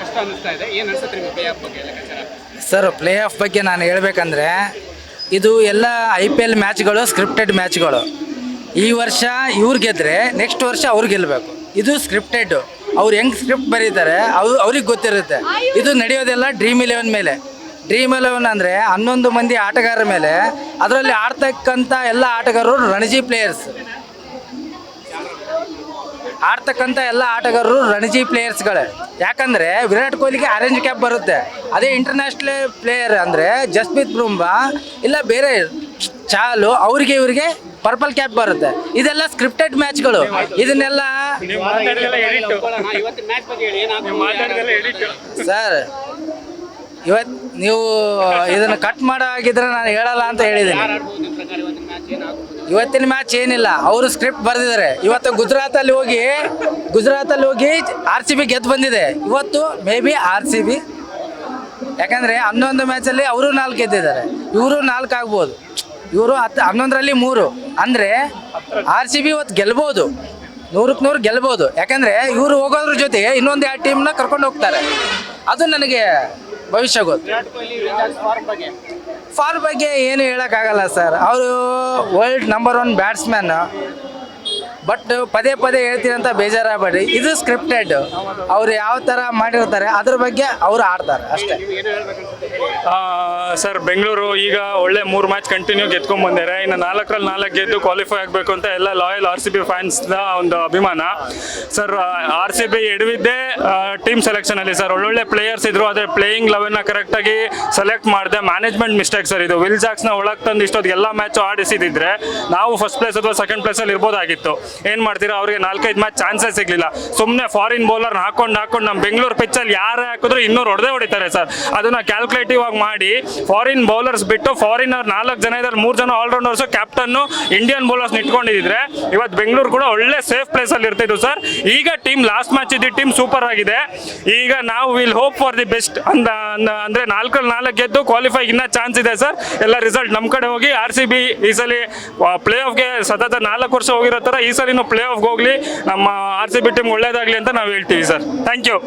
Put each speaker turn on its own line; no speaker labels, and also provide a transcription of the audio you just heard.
ಕಷ್ಟ ಇದೆ? ಏನು ಅನ್ಸುತ್ತೆ ಪ್ಲೇ ಬಗ್ಗೆ ಲೆಕ್ಕಾಚಾರ
ಸರ್ ಪ್ಲೇ ಆಫ್ ಬಗ್ಗೆ ನಾನು ಹೇಳ್ಬೇಕಂದ್ರೆ, ಇದು ಎಲ್ಲ ಐ ಪಿ ಎಲ್ ಮ್ಯಾಚ್ಗಳು ಸ್ಕ್ರಿಪ್ಟೆಡ್ ಮ್ಯಾಚ್ಗಳು ಈ ವರ್ಷ ಇವ್ರು ಗೆದ್ರೆ ನೆಕ್ಸ್ಟ್ ವರ್ಷ ಅವ್ರು ಗೆಲ್ಲಬೇಕು ಇದು ಸ್ಕ್ರಿಪ್ಟೆಡ್ ಅವ್ರು ಹೆಂಗೆ ಸ್ಕ್ರಿಪ್ಟ್ ಬರೀತಾರೆ, ಅವ್ರು, ಅವ್ರಿಗೆ ಗೊತ್ತಿರುತ್ತೆ. ಇದು ನಡೆಯೋದೆಲ್ಲ ಡ್ರೀಮ್ ಇಲೆವೆನ್ ಮೇಲೆ. ಡ್ರೀಮ್ ಇಲೆವೆನ್ ಅಂದರೆ ಹನ್ನೊಂದು ಮಂದಿ ಆಟಗಾರರ ಮೇಲೆ, ಅದರಲ್ಲಿ ಆಡ್ತಕ್ಕಂಥ ಎಲ್ಲ ಆಟಗಾರರು ರಣಜಿ ಪ್ಲೇಯರ್ಸ್ ಆಡ್ತಕ್ಕಂಥ ಎಲ್ಲ ಆಟಗಾರರು ರಣಜಿ ಪ್ಲೇಯರ್ಸ್ಗಳೇ ಯಾಕಂದರೆ ವಿರಾಟ್ ಕೊಹ್ಲಿಗೆ ಆರೆಂಜ್ ಕ್ಯಾಪ್ ಬರುತ್ತೆ. ಅದೇ ಇಂಟರ್ನ್ಯಾಷನಲ್ ಪ್ಲೇಯರ್ ಅಂದರೆ ಜಸ್ಪ್ರೀತ್ ಬುಮ್ರಾ ಇಲ್ಲ ಬೇರೆ ಚಾಲು ಅವರಿಗೆ ಇವರಿಗೆ ಪರ್ಪಲ್ ಕ್ಯಾಪ್ ಬರುತ್ತೆ. ಇದೆಲ್ಲ ಸ್ಕ್ರಿಪ್ಟೆಡ್ ಮ್ಯಾಚ್ಗಳು ಇದನ್ನೆಲ್ಲ
ಒಪ್ಕೊಳ್ಳೋಣ. ಇವತ್ತಿನ ಮ್ಯಾಚ್ ಬಗ್ಗೆ ಹೇಳಿ ಏನಾದ್ರು
ಸರ್ ಇವತ್ತು ನೀವು, ಇದನ್ನು ಕಟ್ ಮಾಡೋ ಆಗಿದ್ರೆ ನಾನು ಹೇಳಲ್ಲ ಅಂತ ಹೇಳಿದ್ದೀನಿ.
ಇವತ್ತಿನ ಮ್ಯಾಚ್
ಏನಿಲ್ಲ, ಅವರು ಸ್ಕ್ರಿಪ್ಟ್ ಬರೆದಿದ್ದಾರೆ. ಇವತ್ತು ಗುಜರಾತಲ್ಲಿ ಹೋಗಿ ಗುಜರಾತಲ್ಲಿ ಹೋಗಿ ಆರ್ ಸಿ ಬಿ ಗೆದ್ದು ಬಂದಿದೆ. ಇವತ್ತು maybe R C B ಯಾಕಂದರೆ ಹನ್ನೊಂದು ಮ್ಯಾಚಲ್ಲಿ ಅವರು ನಾಲ್ಕು ಗೆದ್ದಿದ್ದಾರೆ. ಇವರು ನಾಲ್ಕು ಆಗ್ಬೋದು. ಇವರು ಹತ್ತು ಹನ್ನೊಂದರಲ್ಲಿ ಮೂರು. ಅಂದರೆ ಆರ್ ಸಿ ಬಿ ಇವತ್ತು ಗೆಲ್ಬೋದು. ನೂರಕ್ಕೆ ನೂರು ಗೆಲ್ಬೋದು. ಯಾಕಂದರೆ ಇವರು ಹೋಗೋದ್ರ ಜೊತೆಗೆ ಇನ್ನೊಂದು ಎರಡು ಟೀಮ್ನ ಕರ್ಕೊಂಡು ಹೋಗ್ತಾರೆ. ಅದು ನನಗೆ ಭವಿಷ್ಯ ಗೊತ್ತು. ಫಾರ್ ಬಗ್ಗೆ. ಏನು ಹೇಳೋಕ್ಕಾಗಲ್ಲ ಸರ್. ಅವರು world number one batsman but ಪದೇ ಪದೇ ಹೇಳ್ತೀನಿ ಅಂತ ಬೇಜಾರಾಗಬೇಡಿ. ಇದು ಸ್ಕ್ರಿಪ್ಟೆಡ್ ಅವ್ರು ಯಾವ ಥರ ಮಾಡಿರ್ತಾರೆ, ಅದ್ರ ಬಗ್ಗೆ ಅವ್ರು ಆಡ್ತಾರೆ ಅಷ್ಟೇ.
ಸರ್, ಬೆಂಗಳೂರು ಈಗ ಒಳ್ಳೆ ಮೂರು ಮ್ಯಾಚ್ ಕಂಟಿನ್ಯೂ ಗೆದ್ಕೊಂಡ್ ಬಂದಿದ್ದಾರೆ. ಇನ್ನು ನಾಲ್ಕರಲ್ಲಿ ನಾಲ್ಕು ಗೆದ್ದು ಕ್ವಾಲಿಫೈ ಆಗಬೇಕು ಅಂತ ಎಲ್ಲ ಲಾಯಲ್ ಆರ್ ಸಿ ಬಿ ಫ್ಯಾನ್ಸ್ನ ಒಂದು ಅಭಿಮಾನ. ಸರ್ ಆರ್ ಸಿ ಬಿ ಎಡವಿದ್ದೇ ಟೀಮ್ ಸೆಲೆಕ್ಷನಲ್ಲಿ ಸರ್. ಒಳ್ಳೊಳ್ಳೆ ಪ್ಲೇಯರ್ಸ್ ಇದ್ರು ಆದರೆ ಪ್ಲೇಯಿಂಗ್ ಲೆವೆನ್ನ ಕರೆಕ್ಟಾಗಿ ಸೆಲೆಕ್ಟ್ ಮಾಡಿದೆ. ಮ್ಯಾನೇಜ್ಮೆಂಟ್ ಮಿಸ್ಟೇಕ್ ಸರ್ ಇದು. ವಿಲ್ ಜಾಕ್ಸ್ನ ಒಳಗೆ ತಂದು ಇಷ್ಟೊತ್ತಿಗೆ ಎಲ್ಲ ಮ್ಯಾಚು ಆಡಿಸಿದಿದ್ರೆ ನಾವು ಫಸ್ಟ್ ಪ್ಲೇಸ್ ಅಥವಾ ಸೆಕೆಂಡ್ ಪ್ಲೇಸಲ್ಲಿ ಇರ್ಬೋದಾಗಿತ್ತು. ಏನು ಮಾಡ್ತೀರಾ? ಅವ್ರಿಗೆ ನಾಲ್ಕೈದು ಮ್ಯಾಚ್ ಚಾನ್ಸಸ್ ಸಿಗಲಿಲ್ಲ. ಸುಮ್ಮನೆ ಫಾರಿನ್ ಬೌಲರ್ ಹಾಕೊಂಡು ಹಾಕೊಂಡು ನಮ್ಮ ಬೆಂಗಳೂರು ಪಿಚ್ಚಲ್ಲಿ ಯಾರೇ ಹಾಕಿದ್ರು ಇನ್ನೂರು ಹೊಡೆದೇ ಹೊಡಿತಾರೆ ಸರ್. ಅದನ್ನ ಕ್ಯಾಲ್ಕುಲೇಟಿವ್ ಆಗಿ ಮಾಡಿ ಫಾರಿನ್ ಬೌಲರ್ಸ್ ಬಿಟ್ಟು ಫಾರಿನರ್ ನಾಲ್ಕು ಜನ ಇದ್ದಾರೆ, ಮೂರು ಜನ ಆಲ್ರೌಂಡರ್ಸ್ ಕ್ಯಾಪ್ಟನ್ನು ಇಂಡಿಯನ್ ಬೌಲರ್ಸ್ ಇಟ್ಕೊಂಡಿದ್ರೆ ಇವತ್ತು ಬೆಂಗಳೂರು ಕೂಡ ಒಳ್ಳೆ ಸೇಫ್ ಪ್ಲೇಸ್ ಅಲ್ಲಿ ಇರ್ತಿದ್ರು ಸರ್. ಈಗ ಟೀಮ್ ಲಾಸ್ಟ್ ಮ್ಯಾಚ್ ಇದ್ದ ಟೀಮ್ ಸೂಪರ್ ಆಗಿದೆ. ಈಗ ನಾವು will hope for the best ಅಂದ- ಅಂದ್ರೆ ನಾಲ್ಕಲ್ಲಿ ನಾಲ್ಕು ಗೆದ್ದು ಕ್ವಾಲಿಫೈ ಇನ್ನ ಚಾನ್ಸ್ ಇದೆ ಸರ್. ಎಲ್ಲ ರಿಸಲ್ಟ್ ನಮ್ಮ ಕಡೆ ಹೋಗಿ ಆರ್ ಸಿ ಬಿ ಈ ಸಲ ಪ್ಲೇ ಆಫ್ಗೆ ಸತತ ನಾಲ್ಕು ವರ್ಷ ಹೋಗಿರೋ ತರ ಈ ಸಲಿನೂ ಪ್ಲೇ ಆಫ್ಗೆ ಹೋಗ್ಲಿ. ನಮ್ಮ ಆರ್ ಸಿ ಬಿ ಟೀಮ್ ಒಳ್ಳೇದಾಗಲಿ ಅಂತ ನಾವು ಹೇಳ್ತೀವಿ ಸರ್. Thank you